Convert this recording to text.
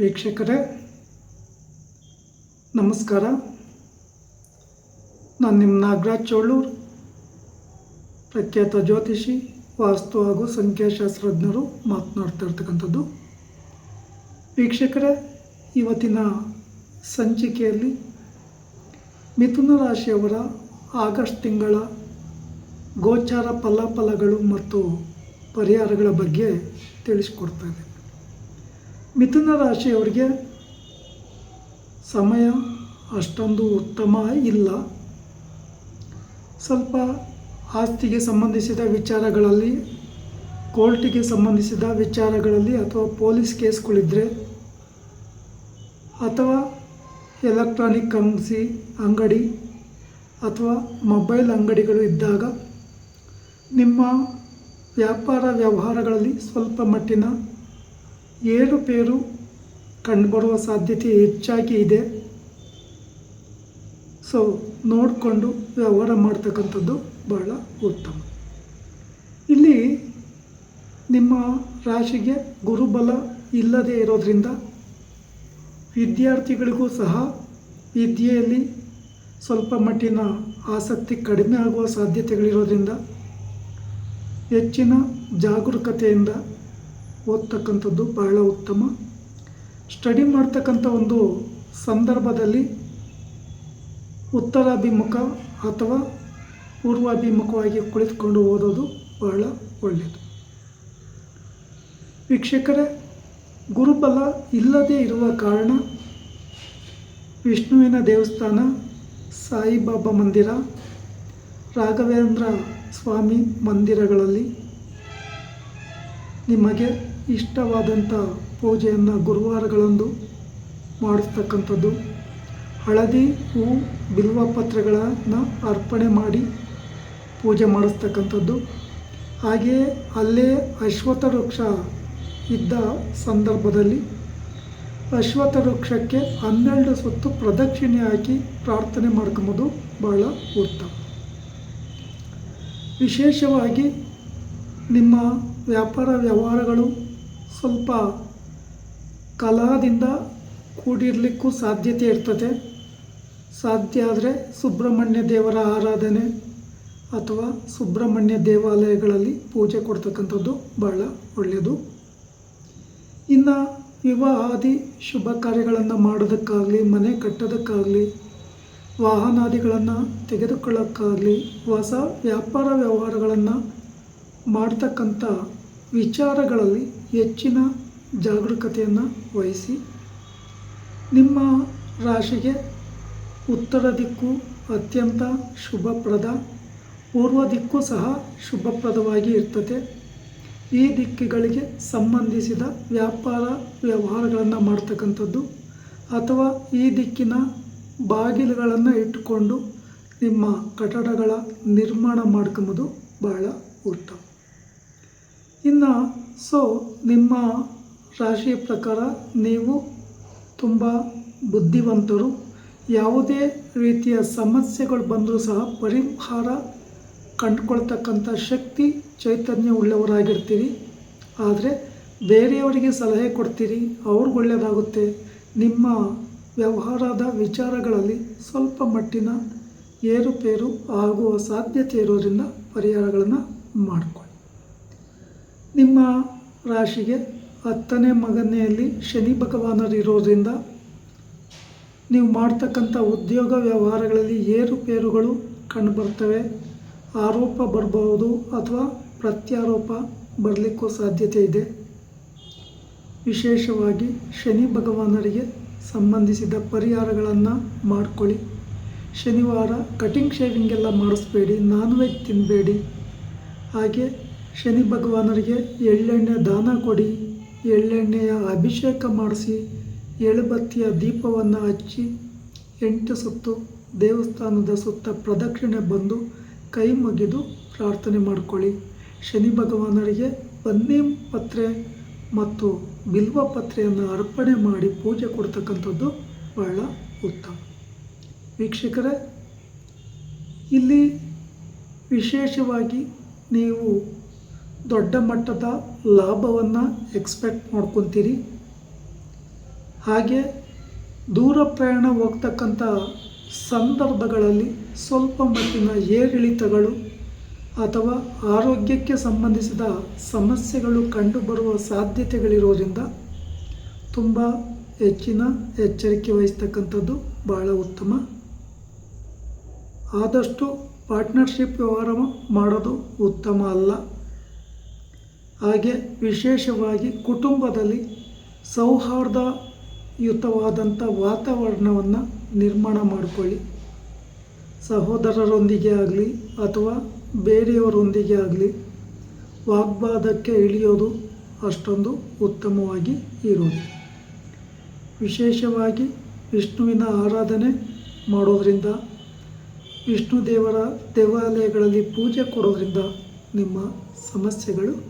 ವೀಕ್ಷಕರೇ, ನಮಸ್ಕಾರ. ನಾನು ನಿಮ್ಮ ನಾಗರಾಜ್ ಚೋಳೂರು, ಪ್ರಖ್ಯಾತ ಜ್ಯೋತಿಷಿ, ವಾಸ್ತು ಹಾಗೂ ಸಂಖ್ಯಾಶಾಸ್ತ್ರಜ್ಞರು ಮಾತನಾಡ್ತಾ ಇರ್ತಕ್ಕಂಥದ್ದು. ವೀಕ್ಷಕರೇ, ಇವತ್ತಿನ ಸಂಚಿಕೆಯಲ್ಲಿ ಮಿಥುನ ರಾಶಿಯವರ ಆಗಸ್ಟ್ ತಿಂಗಳ ಗೋಚಾರ ಫಲಾಫಲಗಳು ಮತ್ತು ಪರಿಹಾರಗಳ ಬಗ್ಗೆ ತಿಳಿಸ್ಕೊಡ್ತಾ ಇದ್ದೇನೆ. ಮಿಥುನ ರಾಶಿಯವರಿಗೆ ಸಮಯ ಅಷ್ಟೊಂದು ಉತ್ತಮ ಇಲ್ಲ. ಸ್ವಲ್ಪ ಆಸ್ತಿಗೆ ಸಂಬಂಧಿಸಿದ ವಿಚಾರಗಳಲ್ಲಿ, ಕೋರ್ಟಿಗೆ ಸಂಬಂಧಿಸಿದ ವಿಚಾರಗಳಲ್ಲಿ ಅಥವಾ ಪೊಲೀಸ್ ಕೇಸ್ಗಳಿದ್ದರೆ ಅಥವಾ ಎಲೆಕ್ಟ್ರಾನಿಕ್ ಅಂಗಸಿ ಅಂಗಡಿ ಅಥವಾ ಮೊಬೈಲ್ ಅಂಗಡಿಗಳು ಇದ್ದಾಗ ನಿಮ್ಮ ವ್ಯಾಪಾರ ವ್ಯವಹಾರಗಳಲ್ಲಿ ಸ್ವಲ್ಪ ಮಟ್ಟಿನ ಏರುಪೇರು ಕಂಡುಬರುವ ಸಾಧ್ಯತೆ ಹೆಚ್ಚಾಗಿ ಇದೆ. ಸೊ ನೋಡಿಕೊಂಡು ವ್ಯವಹಾರ ಮಾಡ್ತಕ್ಕಂಥದ್ದು ಬಹಳ ಉತ್ತಮ. ಇಲ್ಲಿ ನಿಮ್ಮ ರಾಶಿಗೆ ಗುರುಬಲ ಇಲ್ಲದೇ ಇರೋದ್ರಿಂದ ವಿದ್ಯಾರ್ಥಿಗಳಿಗೂ ಸಹ ವಿದ್ಯೆಯಲ್ಲಿ ಸ್ವಲ್ಪ ಮಟ್ಟಿನ ಆಸಕ್ತಿ ಕಡಿಮೆ ಆಗುವ ಸಾಧ್ಯತೆಗಳಿರೋದ್ರಿಂದ ಹೆಚ್ಚಿನ ಜಾಗರೂಕತೆಯಿಂದ ಓದ್ತಕ್ಕಂಥದ್ದು ಬಹಳ ಉತ್ತಮ. ಸ್ಟಡಿ ಮಾಡ್ತಕ್ಕಂಥ ಒಂದು ಸಂದರ್ಭದಲ್ಲಿ ಉತ್ತರಾಭಿಮುಖ ಅಥವಾ ಪೂರ್ವಾಭಿಮುಖವಾಗಿ ಕುಳಿತುಕೊಂಡು ಓದೋದು ಬಹಳ ಒಳ್ಳೆಯದು. ವೀಕ್ಷಕರೇ, ಗುರುಬಲ ಇಲ್ಲದೇ ಇರುವ ಕಾರಣ ವಿಷ್ಣುವಿನ ದೇವಸ್ಥಾನ, ಸಾಯಿಬಾಬಾ ಮಂದಿರ, ರಾಘವೇಂದ್ರ ಸ್ವಾಮಿ ಮಂದಿರಗಳಲ್ಲಿ ನಿಮಗೆ ಇಷ್ಟವಾದಂಥ ಪೂಜೆಯನ್ನು ಗುರುವಾರಗಳಂದು ಮಾಡಿಸ್ತಕ್ಕಂಥದ್ದು. ಹಳದಿ ಹೂ ಬಿಲ್ವಪತ್ರೆಗಳನ್ನು ಅರ್ಪಣೆ ಮಾಡಿ ಪೂಜೆ ಮಾಡಿಸ್ತಕ್ಕಂಥದ್ದು. ಹಾಗೆಯೇ ಅಲ್ಲೇ ಅಶ್ವತ್ಥ ವೃಕ್ಷ ಇದ್ದ ಸಂದರ್ಭದಲ್ಲಿ ಅಶ್ವತ್ಥ ವೃಕ್ಷಕ್ಕೆ ಹನ್ನೆರಡು ಸುತ್ತು ಪ್ರದಕ್ಷಿಣೆ ಹಾಕಿ ಪ್ರಾರ್ಥನೆ ಮಾಡ್ಕೊಂಬೋದು ಬಹಳ ಉತ್ತಮ. ವಿಶೇಷವಾಗಿ ನಿಮ್ಮ ವ್ಯಾಪಾರ ವ್ಯವಹಾರಗಳು ಸ್ವಲ್ಪ ಕಲಹದಿಂದ ಕೂಡಿರಲಿಕ್ಕೂ ಸಾಧ್ಯತೆ ಇರ್ತದೆ. ಸಾಧ್ಯ ಆದರೆ ಸುಬ್ರಹ್ಮಣ್ಯ ದೇವರ ಆರಾಧನೆ ಅಥವಾ ಸುಬ್ರಹ್ಮಣ್ಯ ದೇವಾಲಯಗಳಲ್ಲಿ ಪೂಜೆ ಕೊಡ್ತಕ್ಕಂಥದ್ದು ಬಹಳ ಒಳ್ಳೆಯದು. ಇನ್ನು ವಿವಾಹಾದಿ ಶುಭ ಕಾರ್ಯಗಳನ್ನು ಮಾಡೋದಕ್ಕಾಗಲಿ, ಮನೆ ಕಟ್ಟೋದಕ್ಕಾಗಲಿ, ವಾಹನಾದಿಗಳನ್ನು ತೆಗೆದುಕೊಳ್ಳೋಕ್ಕಾಗಲಿ, ಹೊಸ ವ್ಯಾಪಾರ ವ್ಯವಹಾರಗಳನ್ನು ಮಾಡ್ತಕ್ಕಂಥ ವಿಚಾರಗಳಲ್ಲಿ ಹೆಚ್ಚಿನ ಜಾಗರೂಕತೆಯನ್ನು ವಹಿಸಿ ನಿಮ್ಮ ರಾಶಿಗೆ ಉತ್ತರ ದಿಕ್ಕು ಅತ್ಯಂತ ಶುಭಪ್ರದ, ಪೂರ್ವ ದಿಕ್ಕು ಸಹ ಶುಭಪ್ರದವಾಗಿ ಇರ್ತದೆ. ಈ ದಿಕ್ಕುಗಳಿಗೆ ಸಂಬಂಧಿಸಿದ ವ್ಯಾಪಾರ ವ್ಯವಹಾರಗಳನ್ನು ಮಾಡ್ತಕ್ಕಂಥದ್ದು ಅಥವಾ ಈ ದಿಕ್ಕಿನ ಬಾಗಿಲುಗಳನ್ನು ಇಟ್ಟುಕೊಂಡು ನಿಮ್ಮ ಕಟ್ಟಡಗಳ ನಿರ್ಮಾಣ ಮಾಡ್ಕೊಂಬೋದು ಬಹಳ ಉತ್ತಮ. ಇನ್ನು ಸೊ ನಿಮ್ಮ ರಾಶಿಯ ಪ್ರಕಾರ ನೀವು ತುಂಬ ಬುದ್ಧಿವಂತರು. ಯಾವುದೇ ರೀತಿಯ ಸಮಸ್ಯೆಗಳು ಬಂದರೂ ಸಹ ಪರಿಹಾರ ಕಂಡುಕೊಳ್ತಕ್ಕಂಥ ಶಕ್ತಿ ಚೈತನ್ಯ ಉಳ್ಳವರಾಗಿರ್ತೀರಿ. ಆದರೆ, ಬೇರೆಯವರಿಗೆ ಸಲಹೆ ಕೊಡ್ತೀರಿ, ಅವ್ರಿಗೆ ಒಳ್ಳೆಯದಾಗುತ್ತೆ ನಿಮ್ಮ ವ್ಯವಹಾರದ ವಿಚಾರಗಳಲ್ಲಿ ಸ್ವಲ್ಪ ಮಟ್ಟಿನ ಏರುಪೇರು ಆಗುವ ಸಾಧ್ಯತೆ ಇರೋದರಿಂದ ಪರಿಹಾರಗಳನ್ನು ಮಾಡಿಕೊಳ್ಳಿ ನಿಮ್ಮ ರಾಶಿಗೆ ಹತ್ತನೇ ಮಗನೆಯಲ್ಲಿ ಶನಿ ಭಗವಾನರಿರೋದ್ರಿಂದ ನೀವು ಮಾಡ್ತಕ್ಕಂಥ ಉದ್ಯೋಗ ವ್ಯವಹಾರಗಳಲ್ಲಿ ಏರುಪೇರುಗಳು ಕಂಡುಬರ್ತವೆ. ಆರೋಪ ಬರಬಹುದು ಅಥವಾ ಪ್ರತ್ಯಾರೋಪ ಬರಲಿಕ್ಕೂ ಸಾಧ್ಯತೆ ಇದೆ. ವಿಶೇಷವಾಗಿ ಶನಿ ಭಗವಾನರಿಗೆ ಸಂಬಂಧಿಸಿದ ಪರಿಹಾರಗಳನ್ನು ಮಾಡಿಕೊಳ್ಳಿ. ಶನಿವಾರ ಕಟಿಂಗ್ ಶೇವಿಂಗ್ ಎಲ್ಲ ಮಾಡಿಸ್ಬೇಡಿ, ನಾನ್ ವೆಜ್ ತಿನ್ನಬೇಡಿ ಹಾಗೆ ಶನಿ ಭಗವಾನರಿಗೆ ಎಳ್ಳೆಣ್ಣೆ ದಾನ ಕೊಡಿ, ಎಳ್ಳೆಣ್ಣೆಯ ಅಭಿಷೇಕ ಮಾಡಿಸಿ, ಎಳುಬತ್ತಿಯ ದೀಪವನ್ನು ಹಚ್ಚಿ, ಎಂಟು ಸುತ್ತು ದೇವಸ್ಥಾನದ ಸುತ್ತ ಪ್ರದಕ್ಷಿಣೆ ಬಂದು ಕೈ ಮುಗಿದು ಪ್ರಾರ್ಥನೆ ಮಾಡಿಕೊಳ್ಳಿ. ಶನಿ ಭಗವಾನರಿಗೆ ಬನ್ನಿ ಪತ್ರೆ ಮತ್ತು ಬಿಲ್ವ ಪತ್ರೆಯನ್ನು ಅರ್ಪಣೆ ಮಾಡಿ ಪೂಜೆ ಕೊಡ್ತಕ್ಕಂಥದ್ದು ಬಹಳ ಉತ್ತಮ. ವೀಕ್ಷಕರೇ, ಇಲ್ಲಿ ವಿಶೇಷವಾಗಿ ನೀವು ದೊಡ್ಡ ಮಟ್ಟದ ಲಾಭವನ್ನು ಎಕ್ಸ್ಪೆಕ್ಟ್ ಮಾಡ್ಕೊತೀರಿ. ಹಾಗೆ ದೂರ ಪ್ರಯಾಣ ಹೋಗ್ತಕ್ಕಂಥ ಸಂದರ್ಭಗಳಲ್ಲಿ ಸ್ವಲ್ಪ ಮಟ್ಟಿನ ಏರಿಳಿತಗಳು ಅಥವಾ ಆರೋಗ್ಯಕ್ಕೆ ಸಂಬಂಧಿಸಿದ ಸಮಸ್ಯೆಗಳು ಕಂಡುಬರುವ ಸಾಧ್ಯತೆಗಳಿರೋದ್ರಿಂದ ತುಂಬ ಹೆಚ್ಚಿನ ಎಚ್ಚರಿಕೆ ವಹಿಸ್ತಕ್ಕಂಥದ್ದು ಭಾಳ ಉತ್ತಮ. ಆದಷ್ಟು ಪಾರ್ಟ್ನರ್ಶಿಪ್ ವ್ಯವಹಾರ ಮಾಡೋದು ಉತ್ತಮ ಅಲ್ಲ. ಹಾಗೆ ವಿಶೇಷವಾಗಿ ಕುಟುಂಬದಲ್ಲಿ ಸೌಹಾರ್ದಯುತವಾದಂಥ ವಾತಾವರಣವನ್ನು ನಿರ್ಮಾಣ ಮಾಡಿಕೊಳ್ಳಿ. ಸಹೋದರರೊಂದಿಗೆ ಆಗಲಿ ಅಥವಾ ಬೇರೆಯವರೊಂದಿಗೆ ಆಗಲಿ ವಾಗ್ವಾದಕ್ಕೆ ಇಳಿಯೋದು ಅಷ್ಟೊಂದು ಉತ್ತಮವಾಗಿ ಇರೋದು. ವಿಶೇಷವಾಗಿ ವಿಷ್ಣುವಿನ ಆರಾಧನೆ ಮಾಡೋದರಿಂದ, ವಿಷ್ಣು ದೇವರ ದೇವಾಲಯಗಳಲ್ಲಿ ಪೂಜೆ ಕೊಡೋದರಿಂದ ನಿಮ್ಮ ಸಮಸ್ಯೆಗಳು